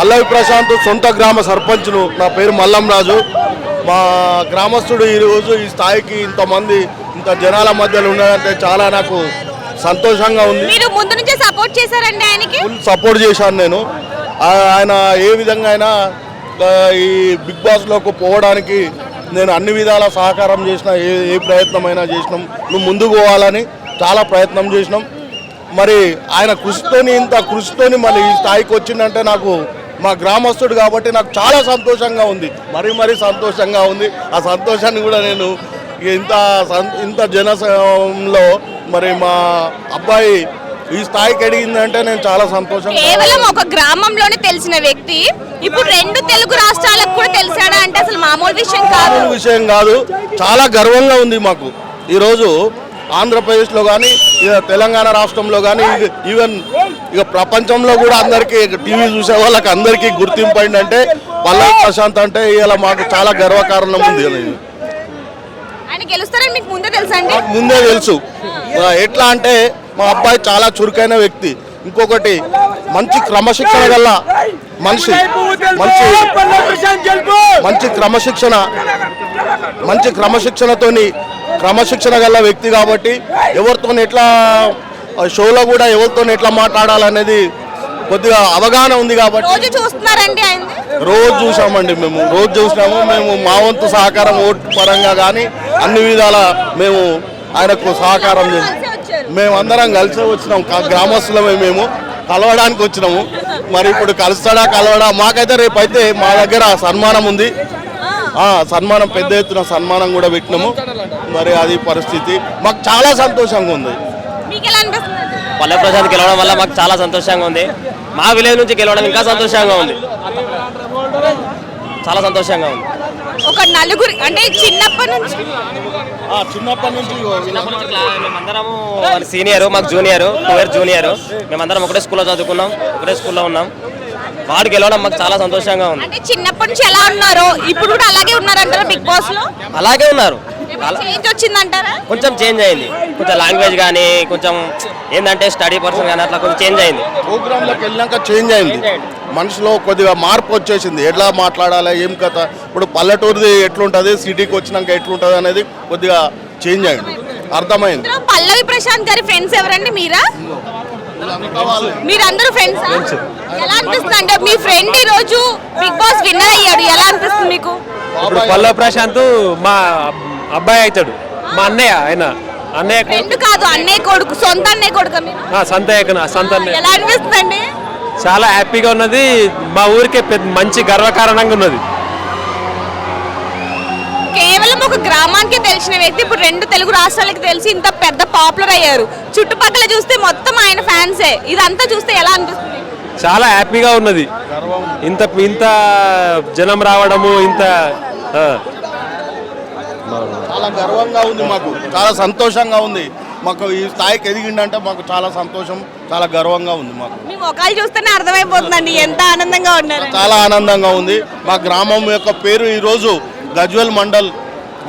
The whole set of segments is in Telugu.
పల్లవి ప్రశాంత్ సొంత గ్రామ సర్పంచ్ను నా పేరు మల్లం రాజు. మా గ్రామస్తుడు ఈరోజు ఈ స్థాయికి ఇంతమంది ఇంత జనాల మధ్యలో ఉన్నాడంటే చాలా నాకు సంతోషంగా ఉంది. మీరు ముందు నుంచే సపోర్ట్ చేశారండి ఆయనకి? ఫుల్ సపోర్ట్ చేశాను నేను. ఆయన ఏ విధంగా అయినా ఈ బిగ్ బాస్లోకి పోవడానికి నేను అన్ని విధాల సహకారం చేసిన ఏ ఏ ప్రయత్నమైనా చేసినాం. నువ్వు ముందుకు పోవాలని చాలా ప్రయత్నం చేసినాం. మరి ఆయన కృషితోని ఇంత కృషితోని మళ్ళీ ఈ స్థాయికి వచ్చిందంటే నాకు మా గ్రామస్తుడు కాబట్టి నాకు చాలా సంతోషంగా ఉంది. మరీ మరీ సంతోషంగా ఉంది. ఆ సంతోషాన్ని కూడా నేను ఇంత ఇంత జనసంలో మరి మా అబ్బాయి ఈ స్థాయికి ఎదిగిందంటే నేను చాలా సంతోషంగా కేవలం ఒక గ్రామంలోనే తెలిసిన వ్యక్తి. ఇప్పుడు రెండు తెలుగు రాష్ట్రాలకు కూడా తెలిసాడా అంటే అసలు మామూలు విషయం కాదు. విషయం కాదు. చాలా గర్వంగా ఉంది మాకు. ఈరోజు ఆంధ్రప్రదేశ్లో కానీ ఇక తెలంగాణ రాష్ట్రంలో కానీ ఈవెన్ ఇక ప్రపంచంలో కూడా అందరికీ టీవీ చూసే వాళ్ళకి అందరికీ గుర్తింపు అయిందంటే పల్లవి ప్రశాంత్ అంటే ఇలా మాకు చాలా గర్వకారణం ఉంది ముందే తెలుసా ఎట్లా అంటే మా అబ్బాయి చాలా చురుకైన వ్యక్తి. ఇంకొకటి మంచి క్రమశిక్షణ గల మనిషి. మంచి మంచి క్రమశిక్షణ మంచి క్రమశిక్షణతోని క్రమశిక్షణ గల వ్యక్తి కాబట్టి ఎవరితో ఎట్లా ఆ, షోలో కూడా ఎవరితో ఎట్లా మాట్లాడాలనేది కొద్దిగా అవగాహన ఉంది కాబట్టి రోజు చూస్తున్నారండి ఆయన రోజు చూసామండి మేము. రోజు చూసినాము. మేము మా వంతు సహకారం ఓటు పరంగా కానీ అన్ని విధాల మేము ఆయనకు సహకారం మేమందరం కలిసి వచ్చినాం. కా- గ్రామస్తులమే మేము. కలవడానికి వచ్చినాము. మరి ఇప్పుడు కలుస్తాడా కలవడా? మాకైతే రేపు అయితే మా దగ్గర సన్మానం ఉంది. ఆ, సన్మానం పెద్ద ఎత్తున సన్మానం కూడా పెట్టినాము. మరి అది పరిస్థితి. మాకు చాలా సంతోషంగా ఉంది. మీకు ఎలా అనిపిస్తుంది పల్లె ప్రశాంత్ గెలవడం వల్ల మాకు చాలా సంతోషంగా ఉంది. మా విలేజ్ నుంచి గెలవడం ఇంకా సంతోషంగా ఉంది. చాలా సంతోషంగా ఉంది. ఒక నలుగురు అంటే చిన్నప్పటి నుంచి? చిన్నప్పటి నుంచి చిన్నప్పటి నుంచి క్లా- మేమందరము వాళ్ళ సీనియర్ మాకు జూనియర్ టూ ఇయర్ జూనియర్. మేమందరం ఒకటే స్కూల్లో చదువుకున్నాం ఒకటే స్కూల్లో ఉన్నాం. వాడు గెలవడం మాకు చాలా సంతోషంగా ఉంది. అంటే చిన్నప్పటి నుంచి ఎలా ఉన్నారో ఇప్పుడు కూడా అలాగే ఉన్నారంటారా బిగ్ బాస్లో అలాగే ఉన్నారు. చేంజ్ వచ్చిందంటారా? కొంచెం చేంజ్ అయింది. కొంచెం లాంగ్వేజ్ కానీ కొంచెం ఏంటంటే స్టడీ పర్సన్ కానీ అట్లా కొంచెం చేంజ్ అయింది. ప్రోగ్రాంలోకి వెళ్ళాక చేంజ్ అయింది. మనిషిలో కొద్దిగా మార్పు వచ్చేసింది. ఎట్లా మాట్లాడాలి ఏం కథ? ఇప్పుడు పల్లెటూరుది ఎట్లుంటుంది? సిటీకి వచ్చినాక ఎట్లుంటుంది అనేది కొద్దిగా చేంజ్ అయింది. అర్థమైంది. పల్లవి ప్రశాంత్ గారి ఫ్రెండ్స్ ఎవరండి మీరా? మీరందరూ ఫ్రెండ్స్? ఎలా అనిపిస్తుంది అంటే మీ ఫ్రెండ్ ఈ రోజు బిగ్ బాస్ విన్నర్ అయ్యాడు. ఎలా అనిపిస్తుంది మీకు? ఇప్పుడు పల్లవ ప్రశాంత్ మా అబ్బాయి అవుతాడు. మా అన్నయ్య ఆయన. అన్నయ్య కొడుకు. ఫ్రెండ్ కాదు అన్నయ్య కొడుకు సొంత అన్నయ్య కొడుకు మీరు? ఆ, సంత ఎక్కన సంత అన్నయ్య. ఎలా అనిపిస్తుందండి? చాలా హ్యాపీగా ఉన్నది. మా ఊరికే పెద్ద మంచి గర్వకారణంగా ఉన్నది. కేవలం ఒక గ్రామానికి తెలిసిన వ్యక్తి ఇప్పుడు రెండు తెలుగు రాష్ట్రాలకు తెలిసి ఇంత పెద్ద పాపులర్ అయ్యారు. చుట్టుపక్కల చూస్తే మొత్తం ఆయన ఫ్యాన్సే. ఇదంతా చూస్తే ఎలా అనిపిస్తుంది? చాలా హ్యాపీగా ఉన్నది. ఇంత ఇంత జనం రావడము ఇంత ఆ, చాలా గర్వంగా ఉంది మాకు. చాలా సంతోషంగా ఉంది. మాకు ఈ స్థాయికి ఎదిగిండంటే మాకు చాలా సంతోషం చాలా గర్వంగా ఉంది మాకు. మీ చూస్తేనే అర్థమైపోతుందండి ఎంత ఆనందంగా ఉన్నారు చాలా ఆనందంగా ఉంది. మా గ్రామం యొక్క పేరు ఈరోజు గజ్వెల్ మండల్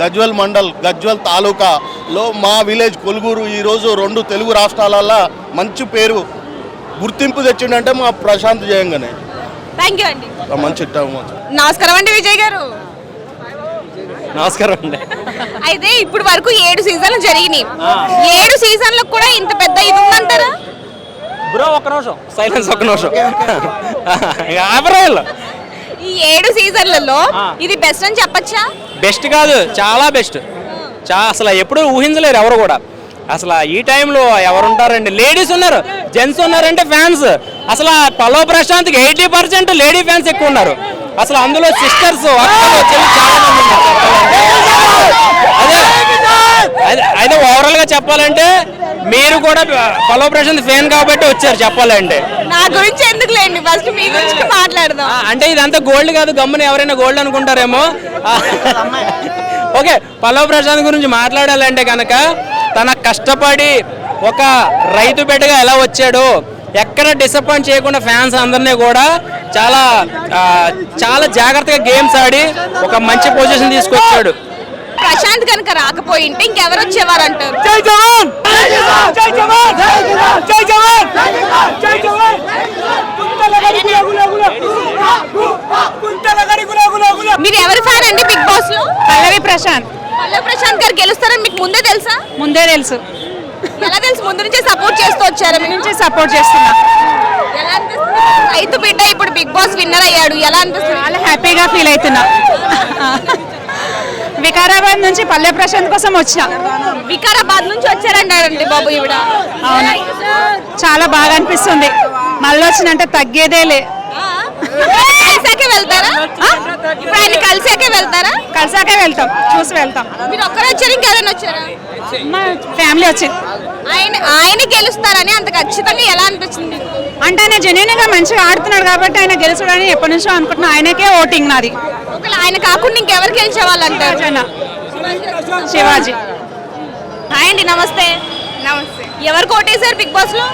గజ్వెల్ మండల్ గజ్వెల్ తాలూకాలో మా విలేజ్ కొలుగురు ఈరోజు రెండు తెలుగు రాష్ట్రాలలో మంచి పేరు గుర్తింపు తెచ్చిండంటే మా ప్రశాంత్ జయంగానే. థ్యాంక్ యూ అండి. మంచి నమస్కారం అండి విజయ్ గారు. నమస్కారం అండి. అయితే ఇప్పుడు వరకు ఏడు సీజన్లు జరిగినాయి. ఏడు సీజన్లకు కూడా ఇంత పెద్ద ఇది ఉందంటారా? బ్రో ఒక్క నిమిషం. సైలెన్స్ ఒక్క నిమిషం. ఆపరాయల్లో ఈ ఏడు సీజన్లలో ఇది బెస్ట్ అని చెప్పచ్చా? బెస్ట్ కాదు చాలా బెస్ట్ చా అసలు ఎప్పుడు ఊహించలేరు ఎవరు కూడా. అసలు ఈ టైంలో ఎవరు ఉంటారండి లేడీస్ ఉన్నారు జెంట్స్ ఉన్నారంటే ఫ్యాన్స్ అసలు పలో ప్రశాంత్కి ఎయిటీ పర్సెంట్ లేడీ ఫ్యాన్స్ ఎక్కువ ఉన్నారు. అసలు అందులో సిస్టర్స్ అదే అయితే ఓవరాల్గా చెప్పాలంటే మీరు కూడా పలో ప్రశాంత్ ఫ్యాన్ కాబట్టి వచ్చారు చెప్పాలంటే. నా గురించి ఎందుకు లేండి ఫస్ట్ మీ గురించి మాట్లాడదాం. అంటే ఇదంతా గోల్డ్ కాదు గమ్మున ఎవరైనా గోల్డ్ అనుకుంటారేమో? ఓకే పల్లవ ప్రశాంత్ గురించి మాట్లాడాలంటే కనుక తన కష్టపడి ఒక రైతు బిడ్డగా ఎలా వచ్చాడో ఎక్కడ డిసప్పాయింట్ చేయకుండా ఫ్యాన్స్ అందరినీ కూడా చాలా చాలా జాగ్రత్తగా గేమ్స్ ఆడి ఒక మంచి పొజిషన్ తీసుకొచ్చాడు. ప్రశాంత్ కనుక రాకపోయింటే ఇంకెవరు వచ్చేవారు అంటారు జై జవాన్! జై జవాన్! జై జవాన్! జై జవాన్! మీరు ఎవరి ఫ్యాన్ అండి బిగ్ బాస్లో పల్లవి ప్రశాంత్. పల్లవి ప్రశాంత్ గారు గెలుస్తారని మీకు ముందే తెలుసా? ముందే తెలుసు. ఎలా తెలుసు? ముందు నుంచే సపోర్ట్ చేస్తూ వచ్చారు మీరు నుంచి సపోర్ట్ చేస్తున్నా. ఎలా అనిపిస్తుంది? రైతు బిడ్డ ఇప్పుడు బిగ్ బాస్ విన్నర్ అయ్యాడు. ఎలా అనిపిస్తుంది? చాలా హ్యాపీగా ఫీల్ అవుతున్నా. వికారాబాద్ నుంచి పల్లె ప్రశాంత్ కోసం వచ్చా. వికారాబాద్ నుంచి వచ్చారంటారండి బాబు ఈవిడ. అవును. చాలా బాగా అనిపిస్తుంది. మళ్ళీ వచ్చినంటే తగ్గేదేలే. ఆ? వెళ్తారా? ఇప్పుడు ఆయన కలిసాకే వెళ్తారా? కలిసాకే వెళ్తాం. చూసి వెళ్తాం. మీరు ఒక్కరు వచ్చారు? ఇంకెవరైనా వచ్చారా? మా ఫ్యామిలీ వచ్చింది ఆయన ఆయన గెలుస్తారని అంత ఖచ్చితంగా ఎలా అనిపించింది మీకు? అంటే ఆయన జెన్యున్గా మంచిగా ఆడుతున్నాడు కాబట్టి ఆయన గెలుచుడని ఎప్పటి నుంచో అనుకుంటున్నా. ఆయనకే ఓటింగ్ నాది. ఒకవేళ ఆయన కాకుండా ఇంకెవరు గెలిచే వాళ్ళు అంటారు జన శివాజీ. హాయ్ అండి నమస్తే. నమస్తే. ఎవరు కోటేశారు బిగ్ బాస్లో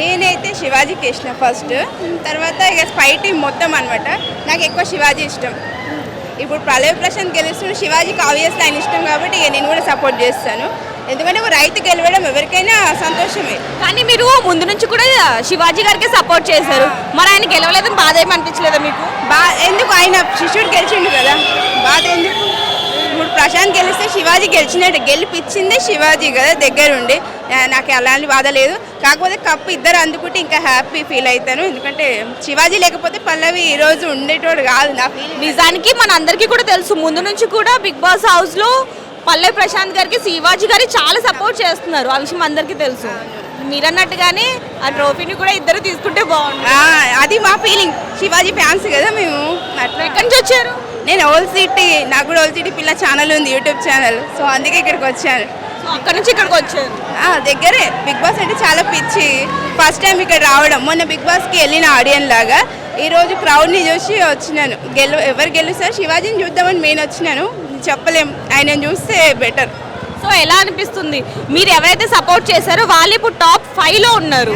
నేనైతే శివాజీకి ఇష్టం ఫస్ట్ తర్వాత ఇక స్పై టీం మొత్తం అనమాట నాకు ఎక్కువ శివాజీ ఇష్టం. ఇప్పుడు ప్రళయ ప్రశాంత్ గెలుస్తున్న శివాజీకి ఆబ్వియస్ ఆయన ఇష్టం కాబట్టి ఇక నేను కూడా సపోర్ట్ చేస్తాను. ఎందుకంటే ఒక రైతు గెలవడం ఎవరికైనా సంతోషమే. కానీ మీరు ముందు నుంచి కూడా శివాజీ గారికి సపోర్ట్ చేశారు. మరి ఆయన గెలవలేదని బాధ ఏమి అనిపించలేదా మీకు? బా ఎందుకు? ఆయన శిష్యుడు గెలిచిండు కదా. బాధ ఎందుకు? ప్రశాంత్ గెలిస్తే శివాజీ గెలిచినట్టు గెలిపించిందే శివాజీ కదా దగ్గరుండి. నాకు అలాంటి బాధ లేదు. కాకపోతే కప్పు ఇద్దరు అందుకుంటే ఇంకా హ్యాపీ ఫీల్ అవుతాను ఎందుకంటే శివాజీ లేకపోతే పల్లవి ఈ రోజు ఉండేటోడు కాదు నా ఫీలింగ్ నిజానికి మన అందరికీ కూడా తెలుసు. ముందు నుంచి కూడా బిగ్ బాస్ హౌస్లో పల్లె ప్రశాంత్ గారికి శివాజీ గారి చాలా సపోర్ట్ చేస్తున్నారు. ఆ విషయం అందరికీ తెలుసు. మీరన్నట్టుగానే ఆ ట్రోఫీని కూడా ఇద్దరు తీసుకుంటే బాగుంటుంది అది మా ఫీలింగ్ శివాజీ ఫ్యాన్స్ కదా మేము. అట్లా. ఎక్కడి నుంచి వచ్చారు? నేను ఓల్ సిటీ నాకు కూడా ఓల్ సిటీ పిల్ల ఛానల్ ఉంది యూట్యూబ్ ఛానల్ సో అందుకే ఇక్కడికి వచ్చాను. అక్కడ నుంచి ఇక్కడికి వచ్చారు? ఆ, దగ్గరే. బిగ్ బాస్ అంటే చాలా పిచ్చి. ఫస్ట్ టైం ఇక్కడ రావడం. మొన్న బిగ్ బాస్కి వెళ్ళిన ఆడియన్ లాగా. ఈ రోజు క్రౌడ్ని చూసి వచ్చినాను. గెలు ఎవరు గెలుస్తారు శివాజీని చూద్దామని మెయిన్ వచ్చినాను. చెప్పలేం. ఆయన చూస్తే బెటర్ సో ఎలా అనిపిస్తుంది? మీరు ఎవరైతే సపోర్ట్ చేశారో వాళ్ళు ఇప్పుడు టాప్ ఫైవ్లో ఉన్నారు.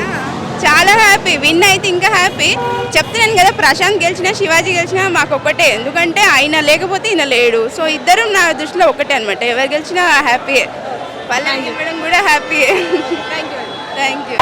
చాలా హ్యాపీ విన్ అయితే ఇంకా హ్యాపీ చెప్తున్నాను కదా ప్రశాంత్ గెలిచినా శివాజీ గెలిచినా మాకు ఒక్కటే. ఎందుకంటే ఆయన లేకపోతే ఈయన లేడు. సో ఇద్దరు నా దృష్టిలో ఒకటే అనమాట ఎవరు గెలిచినా హ్యాపీ వాళ్ళని ఇవ్వడం కూడా happy thank you thank you